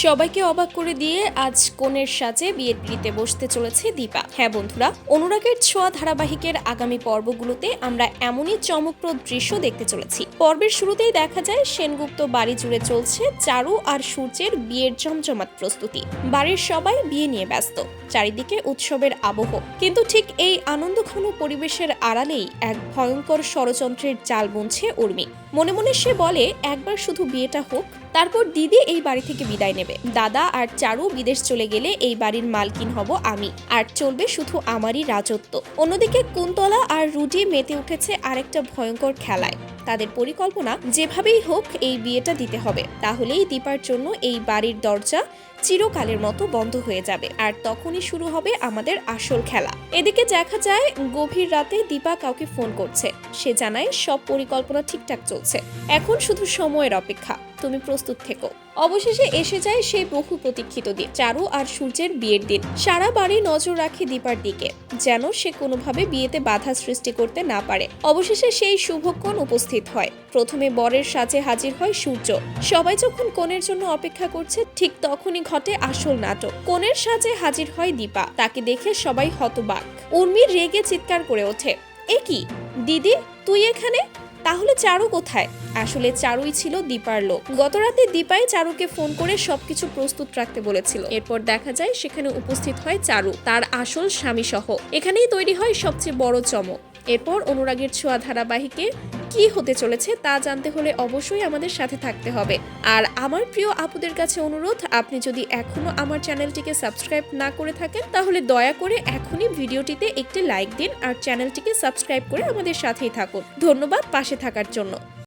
সবাইকে অবাক করে দিয়ে আজ কনের সাজে বিয়ের পিড়িতে বসতে চলেছে দীপা। হ্যাঁ বন্ধুরা, অনুরাগের ছোঁয়া ধারাবাহিকের আগামী পর্বগুলোতে আমরা এমনই চমকপ্রদ দৃশ্য দেখতে চলেছি। পর্বের শুরুতেই দেখা যায় সেনগুপ্ত বাড়ি জুড়ে চলছে চারু আর সূর্যের বিয়ের জমজমাট প্রস্তুতি। বাড়ির সবাই বিয়ে নিয়ে ব্যস্ত, চারিদিকে উৎসবের আবহ। কিন্তু ঠিক এই আনন্দঘন পরিবেশের আড়ালেই এক ভয়ঙ্কর ষড়যন্ত্রের জাল বুনছে উর্মি। মনে মনে সে বলে, একবার শুধু বিয়েটা হোক, তারপর দিদি এই বাড়ি থেকে বিদায় দাদা আর চারু বিদেশ চলে গেলে এই বাড়ির মালকিন হব আমি। আর চলবে শুধু আমারই রাজত্ব। অন্যদিকে কুন্তলা আর রুডি মেতে উঠেছে আরেকটা ভয়ঙ্কর খেলায়। তাদের পরিকল্পনা যেভাবেই হোক এই বিয়েটা দিতে হবে। তাহলেই দীপার জন্য এই বাড়ির দরজা চিরকালের মতো বন্ধ হয়ে যাবে আর তখনই শুরু হবে আমাদের আসল খেলা। এদিকে দেখা যায়, গভীর রাতে দীপা কাউকে ফোন করছে। সে জানায়, সব পরিকল্পনা ঠিকঠাক চলছে। এখন শুধু সময়ের অপেক্ষা। তুমি প্রস্তুত থেকো। অবশেষে এসে যায় সেই বহু প্রতীক্ষিত দিন, চারু আর সূর্যের বিয়ের দিন। সারা বাড়ি নজর রাখে দীপার দিকে, যেন সে কোনোভাবে বিয়েতে বাধা সৃষ্টি করতে না পারে। অবশেষে সেই শুভক্ষণ উপস্থিত হয়। প্রথমে বরের সাজে হাজির হয় সূর্য। সবাই যখন কোণের জন্য অপেক্ষা করছে, ঠিক তখনই ঘটে আসল নাটক। কোণের সাজে হাজির হয় দীপা। তাকে দেখে সবাই হতবাক। উর্মির রেগে চিৎকার করে ওঠে, এ কি? দিদি, তুই এখানে? তাহলে চারু কোথায়? আসলে চারুই ছিল দীপার লোক। গতরাতে দীপাই চারুকে ফোন করে সবকিছু প্রস্তুত রাখতে বলেছিল। এরপর দেখা যায় সেখানে উপস্থিত হয় চারু, তার আসল স্বামী সহ এখানেই তৈরি হয় সবচেয়ে বড় চমক। এরপর অনুরাগের ছোঁয়া ধারাবাহিকে কি হতে চলেছে তা জানতে হলে অবশ্যই আমাদের সাথে থাকতে হবে। আর আমার প্রিয় আপুদের কাছে অনুরোধ, আপনি যদি এখনও আমার চ্যানেলটিকে সাবস্ক্রাইব না করে থাকেন, তাহলে দয়া করে এখনই ভিডিওটিতে একটি লাইক দিন আর চ্যানেলটিকে সাবস্ক্রাইব করে আমাদের সাথেই থাকুন। ধন্যবাদ পাশে থাকার জন্য।